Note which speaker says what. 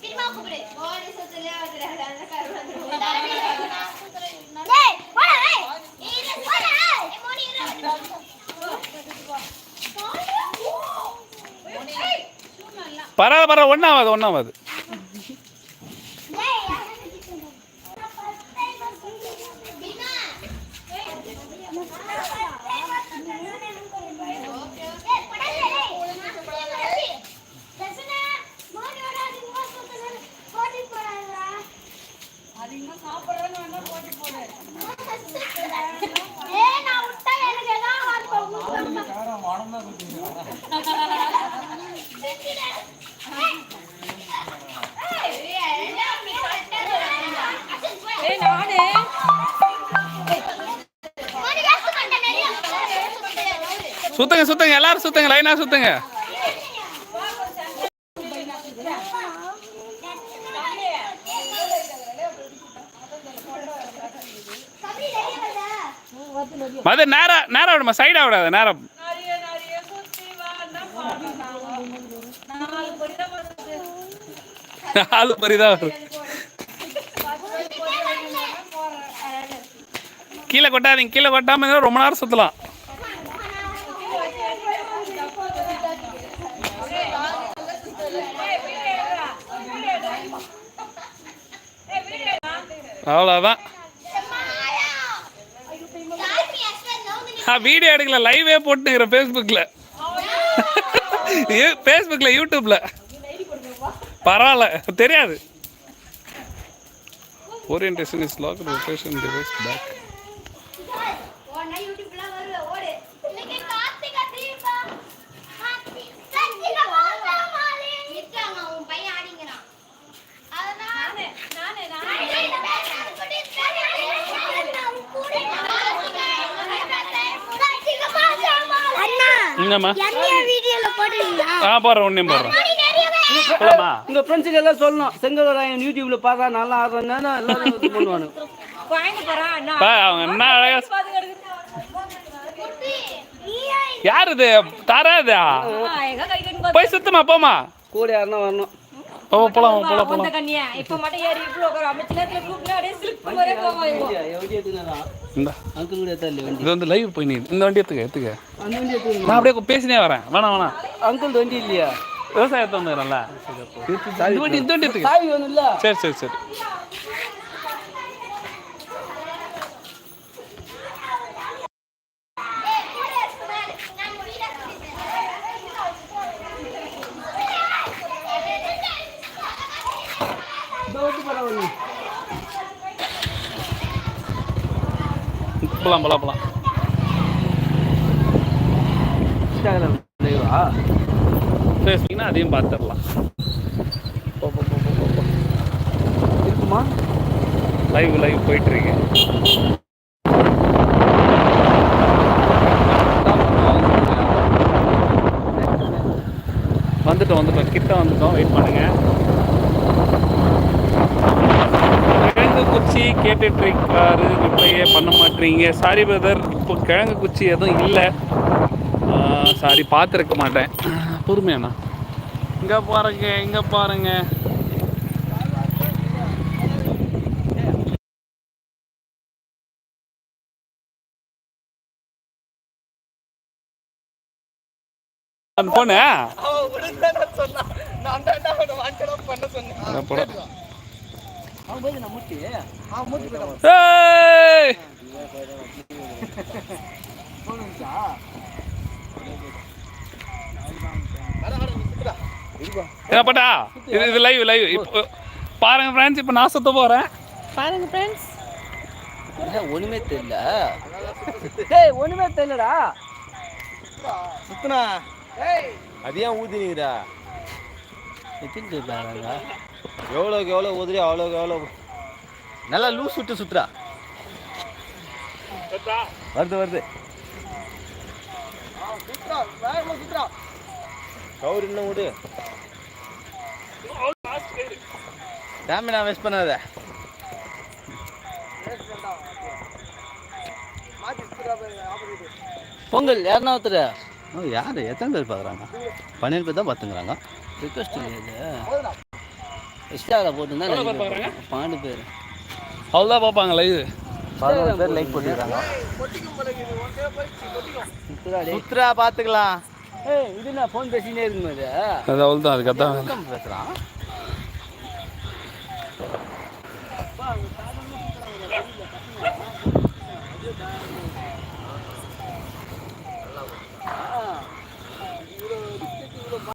Speaker 1: திரும்ப கூப்பிடு ஓடி சுத்தல
Speaker 2: பரவாயில்ல பரவாயில்ல ஒன்றாவது ஒன்றாவது
Speaker 1: நான் விட்டா எனக்கு எல்லாம் ஹார்ட்
Speaker 2: சுத்துங்க சுத்துங்க எல்லாரும் சுத்துங்க. லைனாக சுத்துங்க மது நேரா நேரா விடுமா? சைடாக விடாத நேரம் நாலு பரிதான் வரும் கீழே கொட்டாதீங்க கீழே கொட்டாம ரொம்ப நேரம் சுத்தலாம். அவ்வளோதான் நான் வீடியோ எடுக்கல லைவே போட்டுக்கிறேன் ஃபேஸ்புக்கில் ஃபேஸ்புக்கில் யூடியூப்பில் பரவாயில்ல தெரியாது. Orientation is lock rotation device back என்னம்மா?
Speaker 1: வீடியோல போடுறீங்களா?
Speaker 2: ஆ போடுறேன் ஒன்றையும் போடுறேன். போலாமா?
Speaker 3: உங்க ஃப்ரெண்ட்ஸுக்கு எல்லாம் சொல்லணும். செங்கல்வராயன் யூடியூப்ல பார்த்தா நல்லா ஆடுறேன்னா எல்லாரும் இது
Speaker 2: அவங்க என்ன அழகா யார் இது? தாராதா? போய் சுத்தமா போமா.
Speaker 3: கூட யாருன்னா வரணும்.
Speaker 2: ஓ போலாம் போலாம் போலாம்.
Speaker 4: இப்ப மட்டும் ஏறி இப்படி உட்கார. அமைச்சு நேரத்துல கூப்பிட்டு அப்படியே ஸ்லிப் மாதிரி போவோம்
Speaker 2: இந்த.
Speaker 3: அங்கிள் கூட இல்லையா வண்டி?
Speaker 2: இது வந்து லைவ் போய் நீ இந்த வண்டி எடுத்துக்க எடுத்துக்க.
Speaker 3: அந்த வண்டி எடுத்து
Speaker 2: நான் அப்படியே பேசினே வரேன். வேணாம் வேணாம்.
Speaker 3: அங்கிள் வண்டி இல்லையா?
Speaker 2: விவசாயத்தை வந்துடுறேன்ல இந்த வண்டி இந்த வண்டி எடுத்துக்க.
Speaker 3: சாவி வேணும் இல்ல
Speaker 2: சரி சரி சரி. போலாம் போலாம் போலாம்.
Speaker 3: இன்ஸ்டாகிராம் லைவா
Speaker 2: அதையும் பார்த்துடலாம்.
Speaker 3: இருக்குமா?
Speaker 2: லைவ் லைவ் போயிட்டு இருக்கு வந்துட்டோம் வந்துட்டோம். கிட்ட வந்துட்டோம். வெயிட் பண்ணுங்க. கிழங்கு குச்சி கேட்டுட்டு இருக்காரு ரிப்ளையே பண்ண மாட்டீங்க. சாரி பிரதர் இப்போ கிழங்கு குச்சி எதுவும் இல்லை. சாரி பார்த்துருக்க மாட்டேன். பொறுமையாண்ணா இங்கே பாருங்க இங்கே பாருங்க. அந்த போன
Speaker 3: அவன் போய் நான் முட்டி. அவன் முட்டி போயிட்டான்
Speaker 2: ஏய்! என்னப்பட்டா இது இது லைவ் லைவ் இப்போ பாருங்க ஃப்ரெண்ட்ஸ் இப்போ நான் சுத்த போகிறேன்
Speaker 4: பாருங்க ஃப்ரெண்ட்ஸ்
Speaker 3: ஒண்ணுமே தெரியல? டேய் ஒண்ணுமே தெரியலடா.
Speaker 5: சுத்துனா? அது ஏன் ஊத்தினீங்கடா
Speaker 3: எத்தனை பேராங்க
Speaker 5: எவ்வளோக்கு எவ்வளோ உதிரி அவ்வளோக்கு எவ்வளோ நல்லா லூஸ் விட்டு சுத்துறா வருது வருது. கவுர் இன்னும் விடு. ஸ்டாமினா வேஸ்ட் பண்ணாத.
Speaker 3: பொங்கல் யாருன்னா ஒருத்தர்?
Speaker 5: யார்? எத்தனை பேர் பார்க்குறாங்க பன்னெண்டு பேர் தான் பார்த்துங்கிறாங்க
Speaker 3: ரிக்வஸ்ட் இல்லையா இன்ஸ்டாவில் போட்டுருந்தா
Speaker 2: எவ்வளவு பேர் அவ்வளோதான் பார்ப்பாங்களா இது?
Speaker 5: பதினோரு பேர் லைக்
Speaker 3: டேய்.
Speaker 5: சுத்ரா பார்த்துக்கலாம்.
Speaker 3: ஏய் இது நான் ஃபோன் பேசினே இருக்கும்போது?
Speaker 2: அது அவ்வளோதான் அதுக்கு அதான்
Speaker 5: பேசுகிறான்